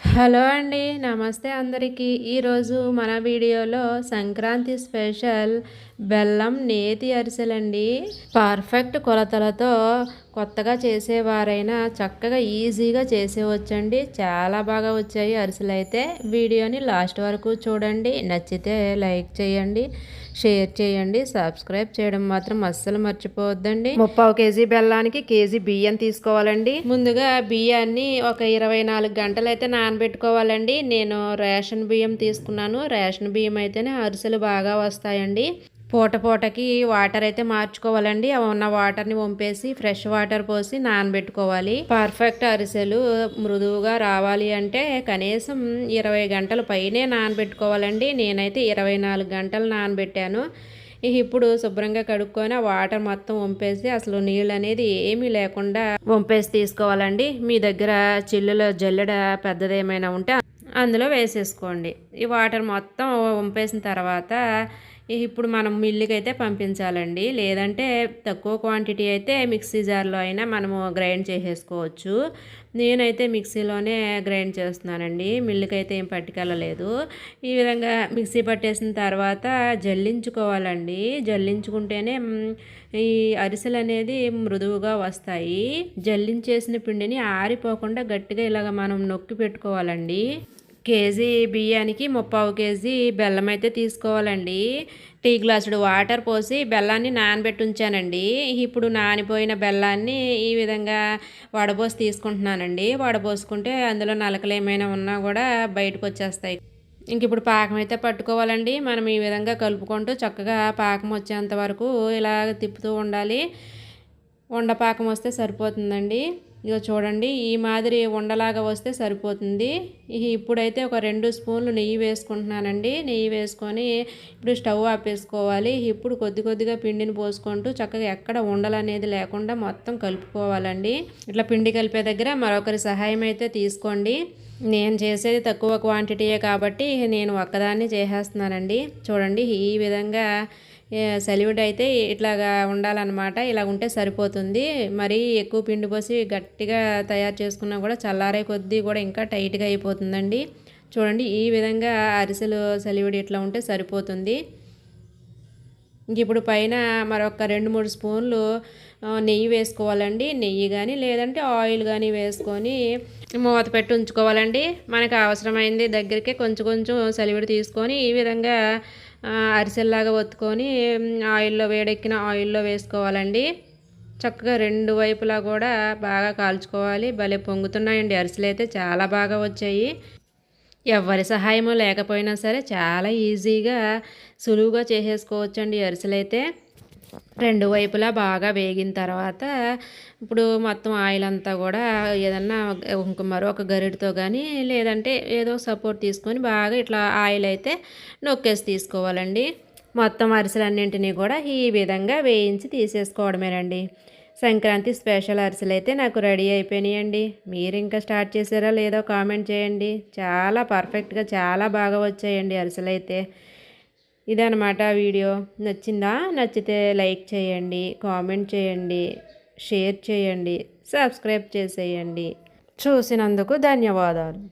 Hello అండి నమస్తే అందరికీ. ఈరోజు మన వీడియోలో సంక్రాంతి స్పెషల్ బెల్లం నేతి అరిసెలండి. పర్ఫెక్ట్ కొలతలతో కొత్తగా చేసేవారైనా చక్కగా ఈజీగా చేసేవచ్చండి. చాలా బాగా వచ్చాయి అరిసెలు అయితే. వీడియోని లాస్ట్ వరకు చూడండి. నచ్చితే లైక్ చేయండి షేర్ చేయండి సబ్స్క్రైబ్ చేయడం మాత్రం అస్సలు మర్చిపోవద్దండి. ముప్పావు కేజీ బెల్లానికి కేజీ బియ్యం తీసుకోవాలండి. ముందుగా బియ్యాన్ని ఒక ఇరవై నాలుగు గంటలు అయితే నానబెట్టుకోవాలండి. నేను రేషన్ బియ్యం తీసుకున్నాను. రేషన్ బియ్యం అయితేనే అరిసెలు బాగా వస్తాయండి. పూట పూటకి వాటర్ అయితే మార్చుకోవాలండి. ఉన్న వాటర్ని వంపేసి ఫ్రెష్ వాటర్ పోసి నానబెట్టుకోవాలి. పర్ఫెక్ట్ అరిసెలు మృదువుగా రావాలి అంటే కనీసం ఇరవై గంటల పైనే నానబెట్టుకోవాలండి. నేనైతే ఇరవై నాలుగు గంటలు నానబెట్టాను. ఇప్పుడు శుభ్రంగా కడుక్కొని వాటర్ మొత్తం వంపేసి అసలు నీళ్ళు అనేది ఏమీ లేకుండా వంపేసి తీసుకోవాలండి. మీ దగ్గర చిల్లులో జల్లెడ పెద్దదేమైనా ఉంటే అందులో వేసేసుకోండి. ఈ వాటర్ మొత్తం వంపేసిన తర్వాత ఇప్పుడు మనం మిల్లుకి అయితే పంపించాలండి. లేదంటే తక్కువ క్వాంటిటీ అయితే మిక్సీ జార్లో అయినా మనము గ్రైండ్ చేసేసుకోవచ్చు. నేనైతే మిక్సీలోనే గ్రైండ్ చేస్తున్నానండి. మిల్లుకి అయితే ఏం పట్టుకెళ్ళలేదు. ఈ విధంగా మిక్సీ పట్టేసిన తర్వాత జల్లించుకోవాలండి. జల్లించుకుంటేనే ఈ అరిసెలు అనేది మృదువుగా వస్తాయి. జల్లించేసిన పిండిని ఆరిపోకుండా గట్టిగా ఇలాగ మనం నొక్కి పెట్టుకోవాలండి. కేజీ బియ్యానికి ముప్పావు కేజీ బెల్లం అయితే తీసుకోవాలండి. టీ గ్లాసుడు వాటర్ పోసి బెల్లాన్ని నానబెట్టి ఉంచానండి. ఇప్పుడు నానిపోయిన బెల్లాన్ని ఈ విధంగా వడబోసి తీసుకుంటున్నానండి. వడబోసుకుంటే అందులో నలకలు ఏమైనా ఉన్నా కూడా బయటకు వచ్చేస్తాయి ఇంక ఇప్పుడు పాకం అయితే పట్టుకోవాలండి. మనం ఈ విధంగా కలుపుకుంటూ చక్కగా పాకం వచ్చేంత వరకు ఇలా తిప్పుతూ ఉండాలి. ఉండపాకం వస్తే సరిపోతుందండి. ఇగో చూడండి ఈ మాదిరి ఉండలాగా వస్తే సరిపోతుంది. ఇప్పుడైతే ఒక రెండు స్పూన్లు నెయ్యి వేసుకుంటున్నానండి. నెయ్యి వేసుకొని ఇప్పుడు స్టవ్ ఆపేసుకోవాలి. ఇప్పుడు కొద్ది కొద్దిగా పిండిని పోసుకుంటూ చక్కగా ఎక్కడ ఉండలు అనేది లేకుండా మొత్తం కలుపుకోవాలండి. ఇట్లా పిండి కలిపే దగ్గర మరొకరి సహాయం అయితే తీసుకోండి. నేను చేసేది తక్కువ క్వాంటిటీయే కాబట్టి నేను ఒక్కదాన్ని చేసేస్తున్నానండి. చూడండి ఈ విధంగా సెలివిడ్ అయితే ఇట్లాగా ఉండాలన్నమాట ఇలా ఉంటే సరిపోతుంది. మరి ఎక్కువ పిండి పోసి గట్టిగా తయారు చేసుకున్నా కూడా చల్లారే కొద్దీ కూడా ఇంకా టైట్గా అయిపోతుందండి. చూడండి ఈ విధంగా అరిసెలు సెలివిడి ఇట్లా ఉంటే సరిపోతుంది. ఇంక ఇప్పుడు పైన మరొక రెండు మూడు స్పూన్లు నెయ్యి వేసుకోవాలండి. నెయ్యి కానీ లేదంటే ఆయిల్ కానీ వేసుకొని మూత పెట్టి ఉంచుకోవాలండి. మనకు అవసరమైంది దగ్గరికి కొంచెం కొంచెం సెలివిడి తీసుకొని ఈ విధంగా అరిసెల్లాగా ఒత్తుకొని ఆయిల్లో వేడెక్కిన ఆయిల్లో వేసుకోవాలండి. చక్కగా రెండు వైపులా కూడా బాగా కాల్చుకోవాలి. భలే పొంగుతున్నాయండి. అరిసెలు అయితే చాలా బాగా వచ్చాయి. ఎవరి సహాయము లేకపోయినా సరే చాలా ఈజీగా సులువుగా చేసేసుకోవచ్చండి అరిసెలు అయితే రెండు వైపులా బాగా వేగిన తర్వాత ఇప్పుడు మొత్తం ఆయిల్ అంతా కూడా ఏదన్నా మరొక గరిటతో కానీ లేదంటే ఏదో సపోర్ట్ తీసుకొని బాగా ఇట్లా ఆయిల్ అయితే నొక్కేసి తీసుకోవాలండి. మొత్తం అరిసెలన్నింటినీ కూడా ఈ విధంగా వేయించి తీసేసుకోవడమేనండి. సంక్రాంతి స్పెషల్ అరిసెలు అయితే నాకు రెడీ అయిపోయినాయండి. మీరు ఇంకా స్టార్ట్ చేసారా లేదో కామెంట్ చేయండి. చాలా పర్ఫెక్ట్గా చాలా బాగా వచ్చాయండి అరిసెలు అయితే ఇదనమాట వీడియో. నచ్చిందా? నచ్చితే లైక్ చేయండి కామెంట్ చేయండి షేర్ చేయండి సబ్స్క్రైబ్ చేసేయండి. చూసినందుకు ధన్యవాదాలు.